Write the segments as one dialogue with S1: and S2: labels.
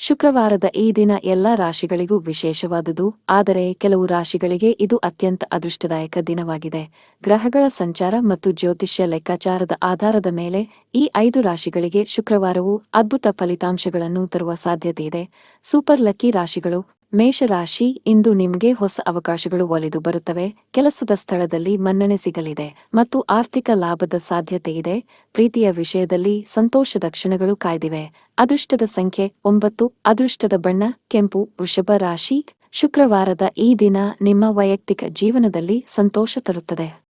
S1: ಶುಕ್ರವಾರದ ಈ ದಿನ ಎಲ್ಲಾ ರಾಶಿಗಳಿಗೂ ವಿಶೇಷವಾದುದು. ಆದರೆ ಕೆಲವು ರಾಶಿಗಳಿಗೆ ಇದು ಅತ್ಯಂತ ಅದೃಷ್ಟದಾಯಕ ದಿನವಾಗಿದೆ. ಗ್ರಹಗಳ ಸಂಚಾರ ಮತ್ತು ಜ್ಯೋತಿಷ್ಯ ಲೆಕ್ಕಾಚಾರದ ಆಧಾರದ ಮೇಲೆ ಈ ಐದು ರಾಶಿಗಳಿಗೆ ಶುಕ್ರವಾರವು ಅದ್ಭುತ ಫಲಿತಾಂಶಗಳನ್ನು ತರುವ ಸಾಧ್ಯತೆಯಿದೆ. ಸೂಪರ್ ಲಕ್ಕಿ ರಾಶಿಗಳು ಮೇಷರಾಶಿ ಇಂದು ನಿಮಗೆ ಹೊಸ ಅವಕಾಶಗಳು ಒಲಿದು ಬರುತ್ತವೆ. ಕೆಲಸದ ಸ್ಥಳದಲ್ಲಿ ಮನ್ನಣೆ ಸಿಗಲಿದೆ ಮತ್ತು ಆರ್ಥಿಕ ಲಾಭದ ಸಾಧ್ಯತೆ ಇದೆ. ಪ್ರೀತಿಯ ವಿಷಯದಲ್ಲಿ ಸಂತೋಷದ ಕ್ಷಣಗಳು ಕಾಯ್ದಿವೆ. ಅದೃಷ್ಟದ ಸಂಖ್ಯೆ ಒಂಬತ್ತು. ಅದೃಷ್ಟದ ಬಣ್ಣ ಕೆಂಪು. ವೃಷಭ ರಾಶಿ ಶುಕ್ರವಾರದ ಈ ದಿನ ನಿಮ್ಮ ವೈಯಕ್ತಿಕ ಜೀವನದಲ್ಲಿ ಸಂತೋಷ ತರುತ್ತದೆ.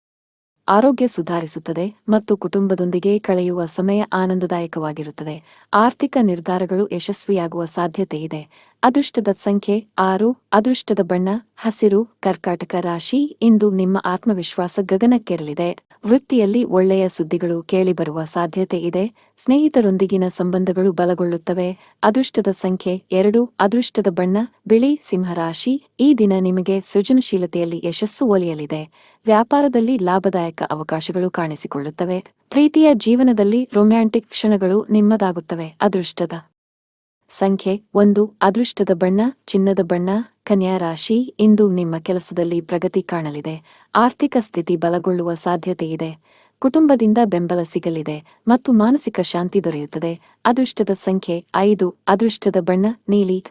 S1: ಆರೋಗ್ಯ ಸುಧಾರಿಸುತ್ತದೆ ಮತ್ತು ಕುಟುಂಬದೊಂದಿಗೆ ಕಳೆಯುವ ಸಮಯ ಆನಂದದಾಯಕವಾಗಿರುತ್ತದೆ. ಆರ್ಥಿಕ ನಿರ್ಧಾರಗಳು ಯಶಸ್ವಿಯಾಗುವ ಸಾಧ್ಯತೆ ಇದೆ. ಅದೃಷ್ಟದ ಸಂಖ್ಯೆ ಆರು, ಅದೃಷ್ಟದ ಬಣ್ಣ, ಹಸಿರು, ಕರ್ಕಾಟಕ ರಾಶಿ ಇಂದು ನಿಮ್ಮ ಆತ್ಮವಿಶ್ವಾಸ ಗಗನಕ್ಕೇರಲಿದೆ. ವೃತ್ತಿಯಲ್ಲಿ ಒಳ್ಳೆಯ ಸುದ್ದಿಗಳು ಕೇಳಿಬರುವ ಸಾಧ್ಯತೆ ಇದೆ. ಸ್ನೇಹಿತರೊಂದಿಗಿನ ಸಂಬಂಧಗಳು ಬಲಗೊಳ್ಳುತ್ತವೆ. ಅದೃಷ್ಟದ ಸಂಖ್ಯೆ ಎರಡು, ಅದೃಷ್ಟದ ಬಣ್ಣ, ಬಿಳಿ ಸಿಂಹರಾಶಿ ಈ ದಿನ ನಿಮಗೆ ಸೃಜನಶೀಲತೆಯಲ್ಲಿ ಯಶಸ್ಸು ಒಲಿಯಲಿದೆ. ವ್ಯಾಪಾರದಲ್ಲಿ ಲಾಭದಾಯಕ ಅವಕಾಶಗಳು ಕಾಣಿಸಿಕೊಳ್ಳುತ್ತವೆ. ಪ್ರೀತಿಯ ಜೀವನದಲ್ಲಿ ರೊಮ್ಯಾಂಟಿಕ್ ಕ್ಷಣಗಳು ನಿಮ್ಮದಾಗುತ್ತವೆ. ಅದೃಷ್ಟದ ಸಂಖ್ಯೆ ಒಂದು, ಅದೃಷ್ಟದ ಬಣ್ಣ, ಚಿನ್ನದ ಬಣ್ಣ, ಕನ್ಯಾ ರಾಶಿ, ಇಂದು ನಿಮ್ಮ ಕೆಲಸದಲ್ಲಿ ಪ್ರಗತಿ ಕಾಣಲಿದೆ. ಆರ್ಥಿಕ ಸ್ಥಿತಿ ಬಲಗೊಳ್ಳುವ ಸಾಧ್ಯತೆ ಇದೆ. ಕುಟುಂಬದಿಂದ ಬೆಂಬಲ ಸಿಗಲಿದೆ ಮತ್ತು ಮಾನಸಿಕ ಶಾಂತಿ ದೊರೆಯುತ್ತದೆ. ಅದೃಷ್ಟದ ಸಂಖ್ಯೆ ಐದು, ಅದೃಷ್ಟದ ಬಣ್ಣ, ನೀಲಿ.